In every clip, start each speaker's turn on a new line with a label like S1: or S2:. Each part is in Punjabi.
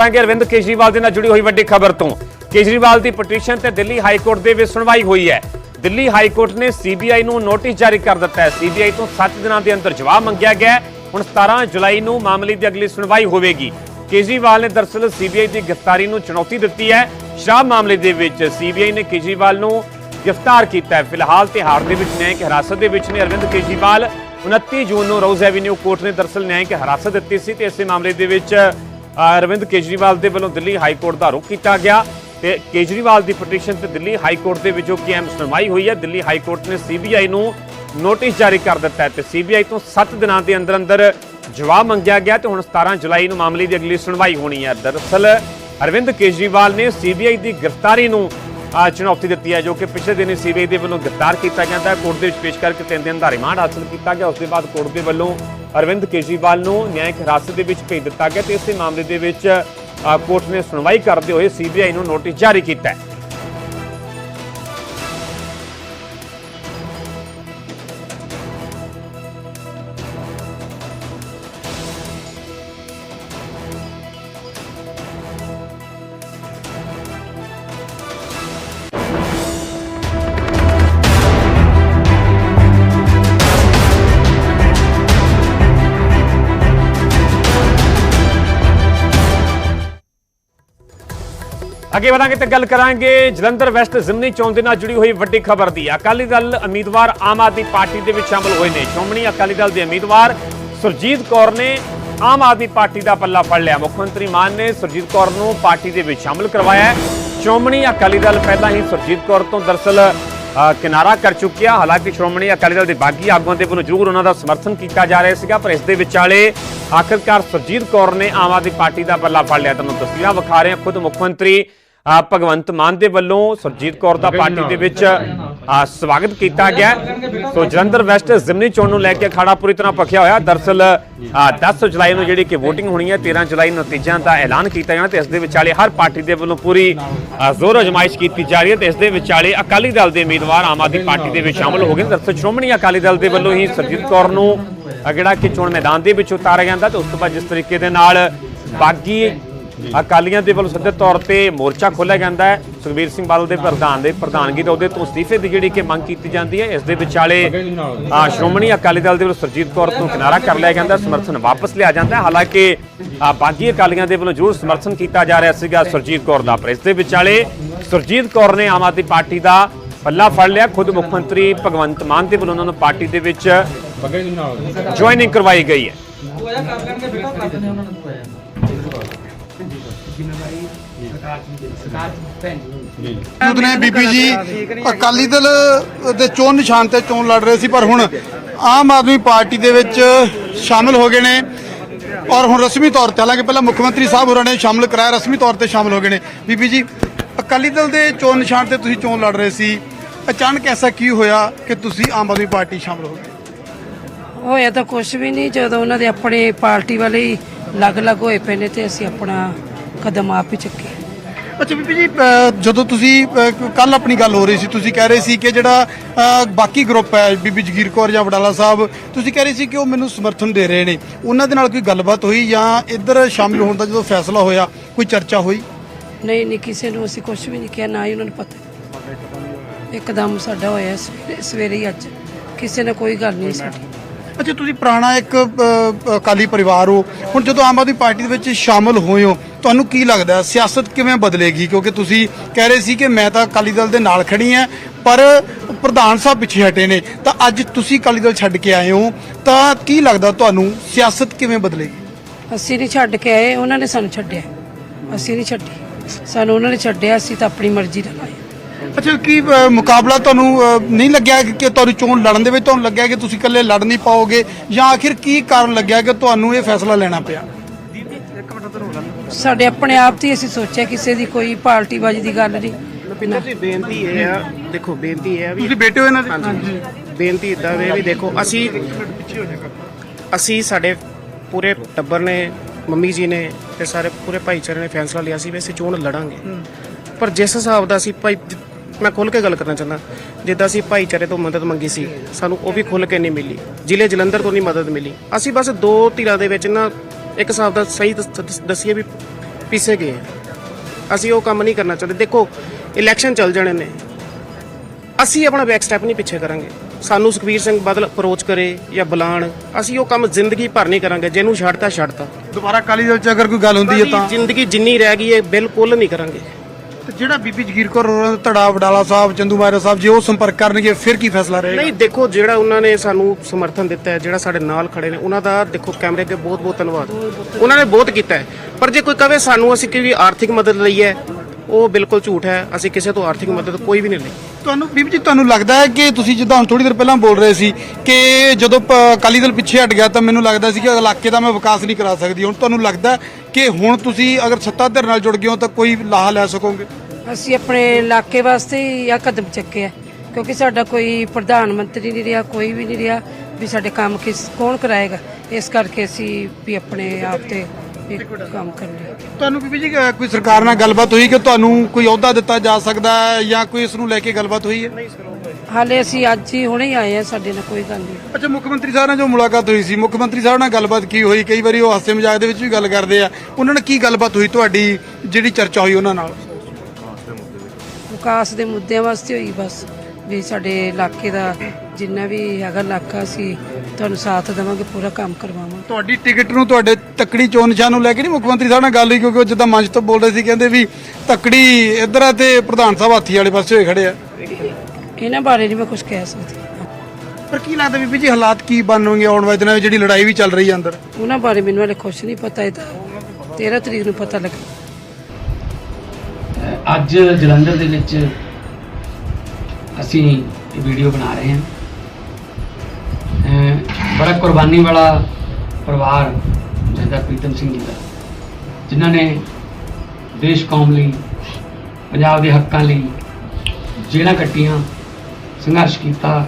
S1: ਕਰਾਂਗੇ ਅਰਵਿੰਦ ਕੇਜਰੀਵਾਲ ਦੇ ਨਾਲ ਜੁੜੀ ਹੋਈ ਵੱਡੀ ਖਬਰ ਤੋਂ। ਕੇਜਰੀਵਾਲ ਦੀ ਪਟੀਸ਼ਨ ਤੇ ਦਿੱਲੀ ਹਾਈ ਕੋਰਟ ਦੇ ਵਿੱਚ ਸੁਣਵਾਈ ਹੋਈ ਹੈ। ਦਿੱਲੀ ਹਾਈ ਕੋਰਟ ਨੇ ਸੀਬੀਆਈ ਨੂੰ ਨੋਟਿਸ ਜਾਰੀ ਕਰ ਦਿੱਤਾ ਹੈ। ਸੀਬੀਆਈ ਤੋਂ 7 ਦਿਨਾਂ ਦੇ ਅੰਦਰ ਜਵਾਬ ਮੰਗਿਆ ਗਿਆ ਹੁਣ 17 ਜੁਲਾਈ ਨੂੰ ਮਾਮਲੇ ਦੀ ਅਗਲੀ ਸੁਣਵਾਈ ਹੋਵੇਗੀ। ਕੇਜਰੀਵਾਲ ਨੇ ਦਰਅਸਲ ਸੀਬੀਆਈ ਦੀ ਗ੍ਰਿਫਤਾਰੀ ਨੂੰ ਚੁਣੌਤੀ ਦਿੱਤੀ ਹੈ। ਸ਼ਰਾਬ ਮਾਮਲੇ ਦੇ ਵਿੱਚ ਸੀਬੀਆਈ ਨੇ ਕੇਜਰੀਵਾਲ ਨੂੰ ਗ੍ਰਿਫਤਾਰ ਕੀਤਾ ਹੈ। ਫਿਲਹਾਲ ਤਿਹਾੜ ਦੇ ਵਿੱਚ ਨਿਆਇਕ ਹਿਰਾਸਤ ਦੇ ਵਿੱਚ ਨੇ ਅਰਵਿੰਦ ਕੇਜਰੀਵਾਲ। 29 ਜੂਨ ਨੂੰ ਰੋਜ਼ ਐਵੀਨਿਊ ਕੋਰਟ ਨੇ ਦਰਸਲ ਨਿਆਇਕ ਹਿਰਾਸਤ ਦਿੱਤੀ ਸੀ ਤੇ ਇਸੇ ਮਾਮਲੇ ਦੇ ਵਿੱਚ ਅਰਵਿੰਦ ਕੇਜਰੀਵਾਲ ਦੇ ਵੱਲੋਂ ਦਿੱਲੀ ਹਾਈ ਕੋਰਟ ਦਾ ਰੁਖ ਕੀਤਾ ਗਿਆ ਤੇ ਕੇਜਰੀਵਾਲ ਦੀ ਪਟੀਸ਼ਨ ਤੇ ਦਿੱਲੀ ਹਾਈ ਕੋਰਟ ਦੇ ਵਿੱਚ ਜੋ ਕਿ ਅਹਿਮ ਸੁਣਵਾਈ ਹੋਈ ਹੈ। ਦਿੱਲੀ ਹਾਈ ਕੋਰਟ ਨੇ ਸੀਬੀਆਈ ਨੂੰ ਨੋਟਿਸ ਜਾਰੀ ਕਰ ਦਿੱਤਾ ਹੈ ਤੇ ਸੀਬੀਆਈ ਤੋਂ 7 ਦਿਨਾਂ ਦੇ ਅੰਦਰ ਅੰਦਰ ਜਵਾਬ ਮੰਗਿਆ ਗਿਆ ਤੇ ਹੁਣ 17 ਜੁਲਾਈ ਨੂੰ ਮਾਮਲੇ ਦੀ ਅਗਲੀ ਸੁਣਵਾਈ ਹੋਣੀ ਹੈ। ਦਰਅਸਲ ਅਰਵਿੰਦ ਕੇਜਰੀਵਾਲ ਨੇ ਸੀਬੀਆਈ ਦੀ ਗ੍ਰਿਫਤਾਰੀ ਨੂੰ ਚੁਣੌਤੀ ਦਿੱਤੀ ਹੈ ਜੋ ਕਿ ਪਿਛਲੇ ਦਿਨੀ ਸੀਬੀਆਈ ਦੇ ਵੱਲੋਂ ਗ੍ਰਿਫਤਾਰ ਕੀਤਾ ਗਿਆ ਹੈ। ਕੋਰਟ ਦੇ ਵਿੱਚ ਪੇਸ਼ ਕਰਕੇ ਤਿੰਨ ਦਿਨ ਦਾ ਰਿਮਾਂਡ ਹਾਸਲ ਕੀਤਾ ਗਿਆ। ਉਸ ਦੇ ਬਾਅਦ ਕੋਰਟ ਦੇ ਵੱਲੋਂ ਅਰਵਿੰਦ ਕੇਜਰੀਵਾਲ ਨੂੰ ਨਿਆਇਕ ਹਿਰਾਸਤ ਦੇ ਵਿੱਚ ਭੇਜ ਦਿੱਤਾ ਗਿਆ ਤੇ ਇਸੇ ਮਾਮਲੇ ਦੇ ਵਿੱਚ ਕੋਰਟ ਨੇ ਸੁਣਵਾਈ ਕਰਦੇ ਹੋਏ ਸੀਬੀਆਈ ਨੂੰ ਨੋਟਿਸ ਜਾਰੀ ਕੀਤਾ ਹੈ। ਅੱਗੇ ਵਧਾਂਗੇ ਤੇ ਗੱਲ ਕਰਾਂਗੇ ਜਲੰਧਰ ਵੈਸਟ ਜ਼ਿਮਨੀ ਚੋਣ ਦੇ ਨਾਲ ਜੁੜੀ ਹੋਈ ਵੱਡੀ ਖਬਰ ਦੀ। ਅਕਾਲੀ ਦਲ ਉਮੀਦਵਾਰ ਆਮ ਆਦਮੀ ਪਾਰਟੀ ਦੇ ਵਿੱਚ ਸ਼ਾਮਲ ਹੋਏ ਨੇ। ਸ਼੍ਰੋਮਣੀ ਅਕਾਲੀ ਦਲ ਦੇ ਉਮੀਦਵਾਰ ਸੁਰਜੀਤ ਕੌਰ ਨੇ ਆਮ ਆਦਮੀ ਪਾਰਟੀ ਦਾ ਪੱਲਾ ਫੜ ਲਿਆ। ਮੁੱਖ ਮੰਤਰੀ ਮਾਨ ਨੇ ਸੁਰਜੀਤ ਕੌਰ ਨੂੰ ਪਾਰਟੀ ਦੇ ਵਿੱਚ ਸ਼ਾਮਲ ਕਰਵਾਇਆ। ਸ਼੍ਰੋਮਣੀ ਅਕਾਲੀ ਦਲ ਪਹਿਲਾਂ ਹੀ ਸੁਰਜੀਤ ਕੌਰ ਤੋਂ ਦਰਸਲ ਕਿਨਾਰਾ ਕਰ ਚੁੱਕਿਆ। ਹਾਲਾਂਕਿ ਸ਼੍ਰੋਮਣੀ ਅਕਾਲੀ ਦਲ ਦੇ ਬਾਗੀ ਆਗੂਆਂ ਦੇ ਵੱਲੋਂ ਜ਼ਰੂਰ ਉਹਨਾਂ ਦਾ ਸਮਰਥਨ ਕੀਤਾ ਜਾ ਰਿਹਾ ਸੀਗਾ, ਪਰ ਇਸ ਦੇ ਵਿਚਾਲੇ ਆਖਿਰਕਾਰ ਸੁਰਜੀਤ ਕੌਰ ਨੇ ਆਮ ਆਦਮੀ ਪਾਰਟੀ ਦਾ ਪੱਲਾ ਫੜ ਲਿਆ। ਤੁਹਾਨੂੰ ਤਸਵੀਰਾਂ ਵਿਖਾ ਰਹੇ ਹਾਂ ਖੁਦ ਮੁੱਖ ਮੰਤਰੀ ਭਗਵੰਤ ਮਾਨ ਦੇ ਵੱਲੋਂ ਸੁਰਜੀਤ ਕੌਰ ਦਾ ਪਾਰਟੀ ਦੇ ਵਿੱਚ ਸਵਾਗਤ ਕੀਤਾ ਗਿਆ। ਸੋ ਜਲੰਧਰ ਵੈਸਟ ਜ਼ਿਮਨੀ ਚੋਣ ਨੂੰ ਲੈ ਕੇ ਅਖਾੜਾ ਪੂਰੀ ਤਰ੍ਹਾਂ ਪੱਖਿਆ ਹੋਇਆ। ਦਰਸਲ ਅ, 10 ਜੁਲਾਈ ਨੂੰ ਜਿਹੜੀ ਕਿ VOTING ਹੋਣੀ ਹੈ 13 ਜੁਲਾਈ ਨੂੰ ਨਤੀਜਿਆਂ ਦਾ ਐਲਾਨ ਕੀਤਾ ਜਾਣਾ ਤੇ ਇਸ ਦੇ ਵਿਚਾਲੇ ਹਰ ਪਾਰਟੀ ਦੇ ਵੱਲੋਂ ਪੂਰੀ ਜ਼ੋਰ ਅਜਮਾਇਸ਼ ਕੀਤੀ ਜਾ ਰਹੀ ਹੈ ਤੇ ਇਸ ਦੇ ਵਿਚਾਲੇ ਅਕਾਲੀ ਦਲ ਦੇ ਉਮੀਦਵਾਰ ਆਮ ਆਦਮੀ ਪਾਰਟੀ ਦੇ ਵਿੱਚ ਸ਼ਾਮਲ ਹੋ ਗਏ। ਦਰਸਲ ਸ਼੍ਰੋਮਣੀ ਅਕਾਲੀ ਦਲ ਦੇ ਵੱਲੋਂ ਹੀ ਸਰਜੀਤ ਕੌਰ ਨੂੰ ਜਿਹੜਾ ਕਿ ਚੋਣ ਮੈਦਾਨ ਦੇ ਵਿੱਚ ਉਤਾਰਿਆ ਜਾਂਦਾ ਤੇ ਉਸ ਤੋਂ ਬਾਅਦ ਜਿਸ ਤਰੀਕੇ ਦੇ ਨਾਲ ਬਾਗੀ ਅਕਾਲੀਆਂ ਦੇ ਵੱਲੋਂ ਸਿੱਧੇ ਤੌਰ ਤੇ ਮੋਰਚਾ ਖੋਲ੍ਹਿਆ ਜਾਂਦਾ ਹੈ। ਸੁਖਬੀਰ ਸਿੰਘ ਬਾਦਲ ਦੇ ਪ੍ਰਧਾਨ ਦੇ ਪ੍ਰਧਾਨਗੀ ਦੇ ਉਹਦੇ ਤੋਂ ਅਸਤੀਫੇ ਦੀ ਜਿਹੜੀ ਕਿ ਮੰਗ ਕੀਤੀ ਜਾਂਦੀ ਹੈ ਇਸ ਦੇ ਵਿਚਾਲੇ ਆ, ਸ਼੍ਰੋਮਣੀ ਅਕਾਲੀ ਦਲ ਦੇ ਵੱਲੋਂ ਸਰਜੀਤ ਕੌਰ ਤੋਂ ਕਿਨਾਰਾ ਕਰ ਲਿਆ ਜਾਂਦਾ ਸਮਰਥਨ ਵਾਪਸ ਲਿਆ ਜਾਂਦਾ ਹੈ। ਹਾਲਾਂਕਿ ਆ, ਬਾਗੀ ਅਕਾਲੀਆਂ ਦੇ ਵੱਲੋਂ ਜ਼ਰੂਰ ਸਮਰਥਨ ਕੀਤਾ ਜਾ ਰਿਹਾ ਸੀਗਾ ਸਰਜੀਤ ਕੌਰ ਦਾ ਪਰ ਇਸ ਦੇ ਵਿਚਾਲੇ ਸਰਜੀਤ ਕੌਰ ਨੇ ਆਮ ਆਦਮੀ ਪਾਰਟੀ ਦਾ ਪੱਲਾ ਫੜ ਲਿਆ। ਖੁਦ ਮੁੱਖ ਮੰਤਰੀ ਭਗਵੰਤ ਮਾਨ ਦੇ ਵੱਲੋਂ ਉਹਨਾਂ ਨੂੰ ਪਾਰਟੀ ਦੇ ਵਿੱਚ ਜੁਆਇਨਿੰਗ ਕਰਵਾਈ ਗਈ ਹੈ।
S2: ਮੌਜੂਦ ਨੇ ਬੀਬੀ ਜੀ, ਅਕਾਲੀ ਦਲ ਦੇ ਚੋਣ ਨਿਸ਼ਾਨ ਤੇ ਚੋਣ ਲੜ ਰਹੇ ਸੀ, ਪਰ ਹੁਣ ਆਮ ਆਦਮੀ ਪਾਰਟੀ ਦੇ ਵਿੱਚ ਸ਼ਾਮਲ ਹੋ ਗਏ ਨੇ। ਔਰ ਹੁਣ ਰਸਮੀ ਤੌਰ ਤੇ, ਹਾਲਾਂਕਿ ਪਹਿਲਾਂ ਮੁੱਖ ਮੰਤਰੀ ਸਾਹਿਬ ਹੋਰਾਂ ਨੇ ਸ਼ਾਮਲ ਕਰਾਇਆ, ਰਸਮੀ ਤੌਰ ਤੇ ਸ਼ਾਮਲ ਹੋ ਗਏ ਨੇ। ਬੀਬੀ ਜੀ, ਅਕਾਲੀ ਦਲ ਦੇ ਚੋਣ ਨਿਸ਼ਾਨ ਤੇ ਤੁਸੀਂ ਚੋਣ ਲੜ ਰਹੇ ਸੀ। ਅਚਾਨਕ ਐਸਾ ਕੀ ਹੋਇਆ ਕਿ ਤੁਸੀਂ ਆਮ ਆਦਮੀ ਪਾਰਟੀ ਸ਼ਾਮਲ ਹੋ ਗਏ?
S3: ਹੋਇਆ ਤਾਂ ਕੁਝ ਵੀ ਨਹੀਂ, ਜਦੋਂ ਉਹਨਾਂ ਦੇ ਆਪਣੇ ਪਾਰਟੀ ਵਾਲੇ ਹੀ ਅਲੱਗ-ਅਲੱਗ ਹੋਏ ਪਏ ਨੇ ਤੇ ਅਸੀਂ ਆਪਣਾ ਕਦਮ ਆਪ ਹੀ ਚੱਕੇ।
S2: ਅੱਛਾ ਬੀਬੀ ਜੀ ਅ, ਜਦੋਂ ਤੁਸੀਂ ਕੱਲ ਆਪਣੀ ਗੱਲ ਹੋ ਰਹੀ ਸੀ ਤੁਸੀਂ ਕਹਿ ਰਹੇ ਸੀ ਕਿ ਜਿਹੜਾ ਅ, ਬਾਕੀ ਗਰੁੱਪ ਹੈ ਬੀਬੀ ਜਗੀਰ ਕੌਰ ਜਾਂ ਵਡਾਲਾ ਸਾਹਿਬ ਤੁਸੀਂ ਕਹਿ ਰਹੇ ਸੀ ਕਿ ਉਹ ਮੈਨੂੰ ਸਮਰਥਨ ਦੇ ਰਹੇ ਨੇ। ਉਹਨਾਂ ਦੇ ਨਾਲ ਕੋਈ ਗੱਲਬਾਤ ਹੋਈ ਜਾਂ ਇੱਧਰ ਸ਼ਾਮਿਲ ਹੋਣ ਦਾ ਜਦੋਂ ਫੈਸਲਾ ਹੋਇਆ ਕੋਈ ਚਰਚਾ ਹੋਈ?
S3: ਨਹੀਂ ਨਹੀਂ ਕਿਸੇ ਨੂੰ ਅਸੀਂ ਕੁਝ ਵੀ ਨਹੀਂ ਕਿਹਾ ਨਾ ਹੀ ਉਹਨਾਂ ਨੂੰ ਪਤਾ। ਇੱਕਦਮ ਸਾਡਾ ਹੋਇਆ ਸਵੇਰੇ- ਸਵੇਰੇ ਹੀ ਅੱਜ। ਕਿਸੇ ਨੇ ਕੋਈ ਗੱਲ ਨਹੀਂ ਸਾਡੀ
S2: ਅੱਛਾ, ਤੁਸੀਂ ਪੁਰਾਣਾ ਇੱਕ ਅਕਾਲੀ ਪਰਿਵਾਰ ਹੋ। ਹੁਣ ਜਦੋਂ ਆਮ ਆਦਮੀ ਪਾਰਟੀ ਦੇ ਵਿੱਚ ਸ਼ਾਮਲ ਹੋਏ ਹੋ, ਤੁਹਾਨੂੰ ਕੀ ਲੱਗਦਾ ਸਿਆਸਤ ਕਿਵੇਂ ਬਦਲੇਗੀ? ਕਿਉਂਕਿ ਤੁਸੀਂ ਕਹਿ ਰਹੇ ਸੀ ਕਿ ਮੈਂ ਤਾਂ ਅਕਾਲੀ ਦਲ ਦੇ ਨਾਲ ਖੜੀ ਹਾਂ, ਪਰ ਪ੍ਰਧਾਨ ਸਾਹਿਬ ਪਿੱਛੇ ਹਟੇ ਨੇ। ਤਾਂ ਅੱਜ ਤੁਸੀਂ ਅਕਾਲੀ ਦਲ ਛੱਡ ਕੇ ਆਏ ਹੋ। ਤਾਂ ਕੀ ਲੱਗਦਾ ਤੁਹਾਨੂੰ? ਸਿਆਸਤ ਕਿਵੇਂ ਬਦਲੇਗੀ?
S3: ਅਸੀਂ ਨਹੀਂ ਛੱਡ ਕੇ ਆਏ, ਉਹਨਾਂ ਨੇ ਸਾਨੂੰ ਛੱਡਿਆ। ਅਸੀਂ ਨਹੀਂ ਛੱਡੀ। ਸਾਨੂੰ ਉਹਨਾਂ ਨੇ ਛੱਡਿਆ, ਅਸੀਂ ਤਾਂ ਆਪਣੀ ਮਰਜ਼ੀ ਨਾਲ ਆਏ।
S2: ਅੱਛਾ ਕੀ ਅ, ਮੁਕਾਬਲਾ ਤੁਹਾਨੂੰ ਅ, ਨਹੀਂ ਲੱਗਿਆ ਕਿ- ਕਿ ਤੁਹਾਨੂੰ ਚੋਣ ਲੜਨ ਦੇ ਵਿੱਚ ਤੁਹਾਨੂੰ ਲੱਗਿਆ ਕਿ ਤੁਸੀਂ ਇਕੱਲੇ ਲੜ ਨਹੀਂ ਪਾਓਗੇ? ਜਾਂ ਆਖਿਰ ਕੀ ਕਾਰਨ ਲੱਗਿਆ ਕਿ ਤੁਹਾਨੂੰ ਇਹ ਫੈਸਲਾ ਲੈਣਾ ਪਿਆ?
S3: ਸਾਡੇ ਆਪਣੇ ਆਪ ਤੇ ਹੀ ਅਸੀਂ ਸੋਚਿਆ ਕਿਸੇ ਦੀ ਕੋਈ ਪਾਰਟੀ ਬਾਜੀ ਦੀ ਗੱਲ ਨਹੀਂ।
S4: ਪਿੰਦਰ ਜੀ ਬੇਨਤੀ ਇਹ ਆ ਦੇਖੋ ਬੇਨਤੀ ਇਹ ਆ ਵੀ
S2: ਤੁਸੀਂ ਬੇਟੇ ਹੋ ਇਹਨਾਂ ਦੇ?
S4: ਹਾਂਜੀ। ਬੇਨਤੀ ਇਦਾਂ ਵੇ ਵੀ ਦੇਖੋ ਅਸੀਂ ਅਸੀਂ ਸਾਡੇ ਪੂਰੇ ਟੱਬਰ ਨੇ ਮੰਮੀ ਜੀ ਨੇ ਤੇ ਸਾਰੇ ਪੂਰੇ ਭਾਈਚਾਰੇ ਨੇ ਫੈਸਲਾ ਲਿਆ ਸੀ ਵੀ ਅਸੀਂ ਚੋਣ ਲੜਾਂਗੇ। ਪਰ ਜਿਸ ਹਿਸਾਬ ਦਾ ਅਸੀਂ ਭਾਈ ਮੈਂ ਖੁੱਲ ਕੇ ਗੱਲ ਕਰਨਾ ਚਾਹੁੰਦਾ। ਜਿੱਦਾਂ ਅਸੀਂ ਭਾਈਚਾਰੇ ਤੋਂ ਮਦਦ ਮੰਗੀ ਸੀ ਸਾਨੂੰ ਉਹ ਵੀ ਖੁੱਲ ਕੇ ਨਹੀਂ ਮਿਲੀ। ਜ਼ਿਲ੍ਹੇ ਜਲੰਧਰ ਤੋਂ ਨਹੀਂ ਮਦਦ ਮਿਲੀ। ਅਸੀਂ ਬਸ ਦੋ ਧਿਰਾਂ ਦੇ ਵਿੱਚ ਨਾ ਇੱਕ ਹਿਸਾਬ ਦਾ ਸਹੀ ਦੱਸ- ਦੱਸ- ਦੱਸੀਏ ਵੀ ਪਿੱਛੇ ਗਏ। ਅਸੀਂ ਉਹ ਕੰਮ ਨਹੀਂ ਕਰਨਾ ਚਾਹੁੰਦੇ। ਦੇਖੋ ਇਲੈਕਸ਼ਨ ਚੱਲ ਜਾਣੇ ਨੇ। ਅਸੀਂ ਆਪਣਾ ਬੈਕ ਸਟੈਪ ਨਹੀਂ ਪਿੱਛੇ ਕਰਾਂਗੇ। ਸਾਨੂੰ ਸੁਖਬੀਰ ਸਿੰਘ ਬਾਦਲ ਅਪਰੋਚ ਕਰੇ ਜਾਂ ਬੁਲਾਣ। ਅਸੀਂ ਉਹ ਕੰਮ ਜ਼ਿੰਦਗੀ ਭਰ ਨਹੀਂ ਕਰਾਂਗੇ। ਜਿਹਨੂੰ ਛੱਡਤਾ ਛੱਡਤਾ।
S2: ਦੁਬਾਰਾ ਅਕਾਲੀ ਦਲ ਚ ਅਗਰ ਕੋਈ ਗੱਲ ਹੁੰਦੀ ਹੈ ਤਾਂ?
S4: ਜ਼ਿੰਦਗੀ ਜਿੰਨੀ ਰਹਿ ਗਈ ਹੈ ਬਿਲਕੁਲ ਨਹੀਂ ਕਰਾਂਗੇ।
S2: ਤੇ ਜਿਹੜਾ ਬੀਬੀ ਜਗੀਰ ਕੌਰ ਹੋਰਾਂ ਦਾ ਧੜਾ ਵਡਾਲਾ ਸਾਹਿਬ ਚੰਦੂ ਮਾਇਰਾ ਸਾਹਿਬ ਜੇ ਉਹ ਸੰਪਰਕ ਕਰਨਗੇ ਫਿਰ ਕੀ ਫੈਸਲਾ ਰਹੇਗਾ?
S4: ਨਹੀਂ ਦੇਖੋ ਜਿਹੜਾ ਉਹਨਾਂ ਨੇ ਸਾਨੂੰ ਸਮਰਥਨ ਦਿੱਤਾ ਹੈ ਜਿਹੜਾ ਸਾਡੇ ਨਾਲ ਖੜੇ ਨੇ ਉਹਨਾਂ ਦਾ ਦੇਖੋ ਕੈਮਰੇ ਅੱਗੇ ਬਹੁਤ ਬਹੁਤ ਧੰਨਵਾਦ। ਉਹਨਾਂ ਨੇ ਬਹੁਤ ਕੀਤਾ ਹੈ। ਪਰ ਜੇ ਕੋਈ ਕਵੇ ਸਾਨੂੰ ਅਸੀਂ ਕੋਈ ਆਰਥਿਕ ਮਦਦ ਲਈ ਹੈ ਉਹ ਬਿਲਕੁਲ ਝੂਠ ਹੈ। ਅਸੀਂ ਕਿਸੇ ਤੋਂ ਆਰਥਿਕ ਮਦਦ ਕੋਈ ਵੀ ਨਹੀਂ ਲਈ।
S2: ਤੁਹਾਨੂੰ ਬੀਬੀ ਜੀ ਤੁਹਾਨੂੰ ਲੱਗਦਾ ਹੈ ਕਿ ਤੁਸੀਂ ਜਿੱਦਾਂ ਹੁਣ ਥੋੜੀ ਦੇਰ ਪਹਿਲਾਂ ਬੋਲ ਰਹੇ ਸੀ ਕਿ ਜਦੋਂ ਅਕਾਲੀ ਦਲ ਪਿੱਛੇ ਹਟ ਗਿਆ ਤਾਂ ਮੈਨੂੰ ਲੱਗਦਾ ਸੀ ਕਿ ਇਲਾਕੇ ਦਾ ਮੈਂ ਵਿਕਾਸ ਨਹੀਂ ਕਰਾ ਸਕਦੀ। ਹੁਣ ਤੁਹਾਨੂੰ ਲੱਗਦਾ ਕਿ ਹੁਣ ਤੁਸੀਂ ਅਗਰ ਸੱਤਾ ਧਿਰ ਨਾਲ ਜੁੜ ਗਏ ਹੋ ਤਾਂ ਕੋਈ ਲਾਹਾ ਲੈ ਸਕੋਗੇ?
S3: ਅਸੀਂ ਆਪਣੇ ਇਲਾਕੇ ਵਾਸਤੇ ਹੀ ਆ ਕਦਮ ਚੁੱਕਿਆ ਕਿਉਂਕਿ ਸਾਡਾ ਕੋਈ ਪ੍ਰਧਾਨ ਮੰਤਰੀ ਨਹੀਂ ਰਿਹਾ ਕੋਈ ਵੀ ਨਹੀਂ ਰਿਹਾ ਵੀ ਸਾਡੇ ਕੰਮ ਕਿਸ ਕੌਣ ਕਰਾਏਗਾ। ਇਸ ਕਰਕੇ ਅਸੀਂ ਵੀ ਆਪਣੇ ਆਪ ਤੇ ਇੱਕ ਕੰਮ ਕਰ ਲਿਆ
S2: ਤੁਹਾਨੂੰ ਬੀਬੀ ਜੀ ਅ, ਕੋਈ ਸਰਕਾਰ ਨਾਲ ਗੱਲਬਾਤ ਹੋਈ ਕਿ ਤੁਹਾਨੂੰ ਕੋਈ ਅਹੁਦਾ ਦਿੱਤਾ ਜਾ ਸਕਦਾ ਹੈ ਜਾਂ ਕੋਈ ਇਸ ਨੂੰ ਲੈ ਕੇ ਗੱਲਬਾਤ ਹੋਈ ਹੈ?
S3: ਹਾਲੇ ਅਸੀਂ ਅੱਜ ਹੀ ਹੁਣੇ ਹੀ ਆਏ ਆ ਸਾਡੇ ਨਾਲ ਕੋਈ ਗੱਲ ਨਹੀਂ।
S2: ਅੱਛਾ ਮੁੱਖ ਮੰਤਰੀ ਸਾਹਿਬ ਨਾਲ ਜੋ ਮੁਲਾਕਾਤ ਹੋਈ ਸੀ ਮੁੱਖ ਮੰਤਰੀ ਸਾਹਿਬ ਨਾਲ ਗੱਲਬਾਤ ਕੀ ਹੋਈ? ਕਈ ਵਾਰੀ ਉਹ ਹਾਸੇ ਮਜ਼ਾਕ ਦੇ ਵਿੱਚ ਵੀ ਗੱਲ ਕਰਦੇ ਆ। ਉਹਨਾਂ ਨਾਲ ਕੀ ਗੱਲਬਾਤ ਹੋਈ ਤੁਹਾਡੀ ਜਿਹੜੀ ਚਰਚਾ ਹੋਈ ਉਹਨਾਂ ਨਾਲ?
S3: ਵਿਕਾਸ ਦੇ ਮੁੱਦਿਆਂ ਵਾਸਤੇ ਹੋਈ ਬਸ ਵੀ ਸਾਡੇ ਇਲਾਕੇ ਦਾ ਜਿੰਨਾ ਵੀ ਹੈਗਾ ਇਲਾਕਾ ਸੀ ਤੁਹਾਨੂੰ ਸਾਥ ਦੇਵਾਂਗੇ ਪੂਰਾ ਕੰਮ ਕਰਵਾਵਾਂਗੇ।
S2: ਤੁਹਾਡੀ ਟਿਕਟ ਨੂੰ ਤੁਹਾਡੇ ਤੱਕੜੀ ਚੋਣ ਨਿਸ਼ਾਨ ਨੂੰ ਲੈ ਕੇ ਨਹੀਂ ਮੁੱਖ ਮੰਤਰੀ ਸਾਹਿਬ ਨਾਲ ਗੱਲ ਹੋਈ ਕਿਉਂਕਿ ਉਹ ਜਿੱਦਾਂ ਮੰਚ ਤੋਂ ਬੋਲ ਰਹੇ ਸੀ ਕਹਿੰਦੇ ਵੀ ਤੱਕੜੀ ਇੱਧਰ ਆ ਤੇ ਪ੍ਰਧਾਨ ਸਾਹਿਬ ਹਾਥੀ ਵਾਲੇ ਪਾਸੇ ਹੋਏ ਖੜੇ ਆ।
S3: ਇਹਨਾਂ ਬਾਰੇ ਨਹੀਂ ਮੈਂ ਕੁਝ ਕਹਿ ਸਕਦੀ।
S2: ਪਰ ਕੀ ਲੱਗਦਾ ਬੀਬੀ ਜੀ ਹਾਲਾਤ ਕੀ ਬਣਨਗੇ ਆਉਣ ਵਾਲੇ ਦਿਨਾਂ ਵਿੱਚ ਜਿਹੜੀ ਲੜਾਈ ਵੀ ਚੱਲ ਰਹੀ ਹੈ ਅੰਦਰ?
S3: ਉਹਨਾਂ ਬਾਰੇ ਮੈਨੂੰ ਹਲੇ ਕੁਝ ਨਹੀਂ ਪਤਾ ਇਹ ਤਾਂ 13 ਤਰੀਕ ਨੂੰ ਪਤਾ ਲੱਗ।
S5: ਅੱਜ ਜਲੰਧਰ ਦੇ ਵਿੱਚ ਅਸੀਂ ਇਹ ਵੀਡੀਓ ਬਣਾ ਰਹੇ ਹਾਂ। ਬੜਾ ਕੁਰਬਾਨੀ ਵਾਲਾ ਪਰਿਵਾਰ ਜਦਾ ਪ੍ਰੀਤਮ ਸਿੰਘ ਜੀ ਦਾ, ਜਿਨ੍ਹਾਂ ਨੇ ਦੇਸ਼ ਕੌਮ ਲਈ, ਪੰਜਾਬ ਦੇ ਹੱਕਾਂ ਲਈ ਜੇਲ੍ਹਾਂ ਕੱਟੀਆਂ, ਸੰਘਰਸ਼ ਕੀਤਾ।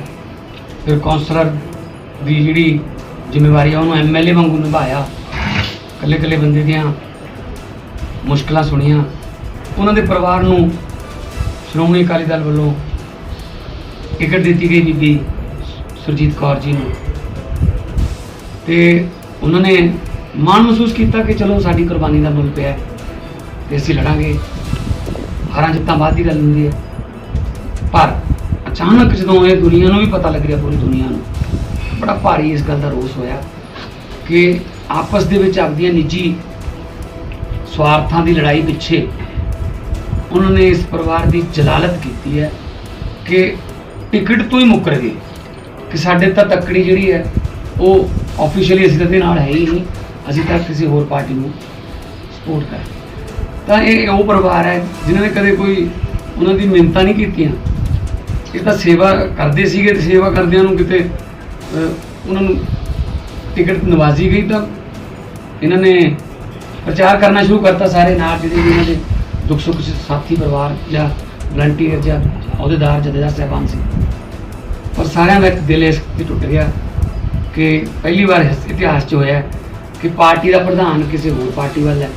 S5: ਫਿਰ ਕੌਂਸਲਰ ਦੀ ਜਿਹੜੀ ਜ਼ਿੰਮੇਵਾਰੀ ਆ, ਉਹਨੂੰ ਐਮਐਲਏ ਵਾਂਗੂ ਨਿਭਾਇਆ। ਇਕੱਲੇ ਇਕੱਲੇ ਬੰਦੇ ਦੀਆਂ ਮੁਸ਼ਕਲਾਂ ਸੁਣੀਆਂ। ਉਹਨਾਂ ਦੇ ਪਰਿਵਾਰ ਨੂੰ ਸ਼੍ਰੋਮਣੀ ਅਕਾਲੀ ਦਲ ਵੱਲੋਂ ਟਿਕਟ ਦਿੱਤੀ ਗਈ ਬੀਬੀ ਸੁਰਜੀਤ ਕੌਰ ਜੀ ਨੂੰ। ਤੇ ਉਹਨਾਂ ਨੇ ਮਾਣ ਮਹਿਸੂਸ ਕੀਤਾ ਕਿ ਚਲੋ ਸਾਡੀ ਕੁਰਬਾਨੀ ਦਾ ਮੁੱਲ ਪਿਆ ਹੈ ਤੇ ਅਸੀਂ ਲੜਾਂਗੇ। ਹਾਰਾਂ ਜਿੱਤਾਂ ਬਾਅਦ ਦੀ ਗੱਲ ਹੁੰਦੀ ਹੈ। ਪਰ ਅਚਾਨਕ ਜਦੋਂ ਇਹ ਦੁਨੀਆ ਨੂੰ ਵੀ ਪਤਾ ਲੱਗ ਰਿਹਾ, ਪੂਰੀ ਦੁਨੀਆ ਨੂੰ, ਬੜਾ ਭਾਰੀ ਇਸ ਗੱਲ ਦਾ ਰੋਸ ਹੋਇਆ ਕਿ ਆਪਸ ਦੇ ਵਿੱਚ ਆਪਦੀਆਂ ਨਿੱਜੀ ਸਵਾਰਥਾਂ ਦੀ ਲੜਾਈ ਪਿੱਛੇ ਉਹਨਾਂ ਨੇ ਇਸ ਪਰਿਵਾਰ ਦੀ ਜਲਾਲਤ ਕੀਤੀ ਹੈ ਕਿ ਟਿਕਟ ਤੋਂ ਹੀ ਮੁੱਕਰ ਗਏ ਕਿ ਸਾਡੇ ਤਾਂ ਤੱਕੜੀ ਜਿਹੜੀ ਹੈ ਉਹ ਆਫੀਸ਼ੀਅਲੀ ਅਸੀਂ ਤਾਂ ਇਹਦੇ ਨਾਲ ਹੈ ਹੀ ਨਹੀਂ ਅਸੀਂ ਤਾਂ ਕਿਸੇ ਹੋਰ ਪਾਰਟੀ ਨੂੰ ਸਪੋਰਟ ਕਰ ਤਾਂ ਇਹ ਉਹ ਪਰਿਵਾਰ ਹੈ ਜਿਨ੍ਹਾਂ ਨੇ ਕਦੇ ਕੋਈ ਉਹਨਾਂ ਦੀ ਮਿਹਨਤਾਂ ਨਹੀਂ ਕੀਤੀਆਂ ਇਹ ਤਾਂ ਸੇਵਾ ਕਰਦੇ ਸੀਗੇ ਤੇ ਸੇਵਾ ਕਰਦਿਆਂ ਨੂੰ ਕਿਤੇ ਉਹਨਾਂ ਨੂੰ ਟਿਕਟ ਨਵਾਜ਼ੀ ਗਈ ਤਾਂ ਇਹਨਾਂ ਨੇ ਪ੍ਰਚਾਰ ਕਰਨਾ ਸ਼ੁਰੂ ਕਰਤਾ ਸਾਰੇ ਨਾਲ ਜਿਹੜੇ ਇਹਨਾਂ ਦੇ ਦੁੱਖ ਸੁੱਖ 'ਚ ਸਾਥੀ, ਪਰਿਵਾਰ ਜਾਂ ਵਲੰਟੀਅਰ ਜਾਂ ਅਹੁਦੇਦਾਰ ਜਥੇਦਾਰ ਸਾਹਿਬਾਨ ਸੀ। ਪਰ ਸਾਰਿਆਂ ਦਾ ਇੱਕ ਦਿਲ ਇਸ ਤੇ ਟੁੱਟ ਗਿਆ ਕਿ ਪਹਿਲੀ ਵਾਰ ਇਤਿਹਾਸ 'ਚ ਹੋਇਆ ਕਿ ਪਾਰਟੀ ਦਾ ਪ੍ਰਧਾਨ ਕਿਸੇ ਹੋਰ ਪਾਰਟੀ ਵੱਲ ਹੈ।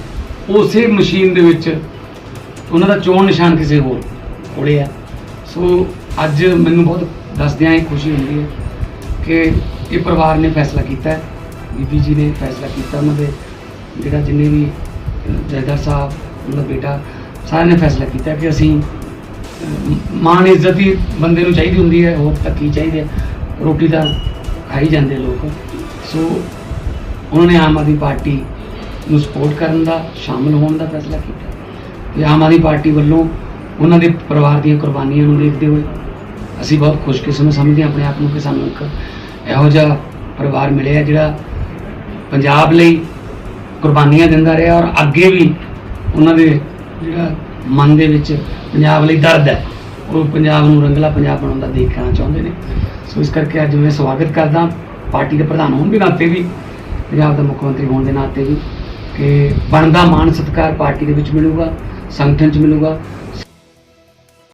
S5: ਉਸੇ ਮਸ਼ੀਨ ਦੇ ਵਿੱਚ ਉਹਨਾਂ ਦਾ ਚੋਣ ਨਿਸ਼ਾਨ ਕਿਸੇ ਹੋਰ ਕੋਲੇ ਆ ਸੋ ਅੱਜ ਮੈਨੂੰ ਬਹੁਤ ਦੱਸਦਿਆਂ ਇਹ ਖੁਸ਼ੀ ਹੁੰਦੀ ਹੈ ਕਿ ਇਹ ਪਰਿਵਾਰ ਨੇ ਫੈਸਲਾ ਕੀਤਾ ਬੀਬੀ ਜੀ ਨੇ ਫੈਸਲਾ ਕੀਤਾ ਉਹਨਾਂ ਦੇ। ਜਿਹੜਾ ਜਿੰਨੇ ਵੀ ਜੈਦਰ ਸਾਹਿਬ ਉਹਨਾਂ ਬੇਟਾ ਸਾਰਿਆਂ ਨੇ ਫੈਸਲਾ ਕੀਤਾ ਕਿ ਅਸੀਂ ਅਹ, ਮਾਣ ਇੱਜ਼ਤ ਹੀ ਬੰਦੇ ਨੂੰ ਚਾਹੀਦੀ ਹੁੰਦੀ ਹੈ ਹੋਰ ਤੱਕ ਕੀ ਚਾਹੀਦੇ ਰੋਟੀ ਤਾਂ ਖਾਈ ਜਾਂਦੇ ਲੋਕ। ਸੋ ਉਹਨਾਂ ਨੇ ਆਮ ਆਦਮੀ ਪਾਰਟੀ ਨੂੰ ਸਪੋਰਟ ਕਰਨ ਦਾ ਸ਼ਾਮਲ ਹੋਣ ਦਾ ਫੈਸਲਾ ਕੀਤਾ। ਤੇ ਆਮ ਆਦਮੀ ਪਾਰਟੀ ਵੱਲੋਂ ਉਹਨਾਂ ਦੇ ਪਰਿਵਾਰ ਦੀਆਂ ਕੁਰਬਾਨੀਆਂ ਨੂੰ ਦੇਖਦੇ ਹੋਏ ਅਸੀਂ ਬਹੁਤ ਖੁਸ਼ਕਿਸਮਤ ਸਮਝਦੇ ਹਾਂ ਆਪਣੇ ਆਪ ਨੂੰ ਕਿ ਸਾਨੂੰ ਇੱਕ ਇਹੋ ਜਿਹਾ ਪਰਿਵਾਰ ਮਿਲਿਆ ਜਿਹੜਾ ਪੰਜਾਬ ਲਈ ਕੁਰਬਾਨੀਆਂ ਦਿੰਦਾ ਰਿਹਾ ਔਰ ਅੱਗੇ ਵੀ ਉਹਨਾਂ ਦੇ ਜਿਹੜਾ ਮਨ ਦੇ ਵਿੱਚ ਪੰਜਾਬ ਲਈ ਦਰਦ ਹੈ, ਉਹ ਪੰਜਾਬ ਨੂੰ ਰੰਗਲਾ ਪੰਜਾਬ ਬਣਾਉਣ ਦਾ ਦੇਖਣਾ ਚਾਹੁੰਦੇ ਨੇ। ਸੋ ਇਸ ਕਰਕੇ ਅੱਜ ਮੈਂ ਸਵਾਗਤ ਕਰਦਾ, ਪਾਰਟੀ ਦੇ ਪ੍ਰਧਾਨ ਹੋਣ ਦੇ ਨਾਤੇ ਵੀ, ਪੰਜਾਬ ਦਾ ਮੁੱਖ ਮੰਤਰੀ ਹੋਣ ਦੇ ਨਾਤੇ ਵੀ, ਕਿ ਬਣਦਾ ਮਾਣ ਸਤਿਕਾਰ ਪਾਰਟੀ ਦੇ ਵਿੱਚ ਮਿਲੂਗਾ, ਸੰਗਠਨ 'ਚ ਮਿਲੂਗਾ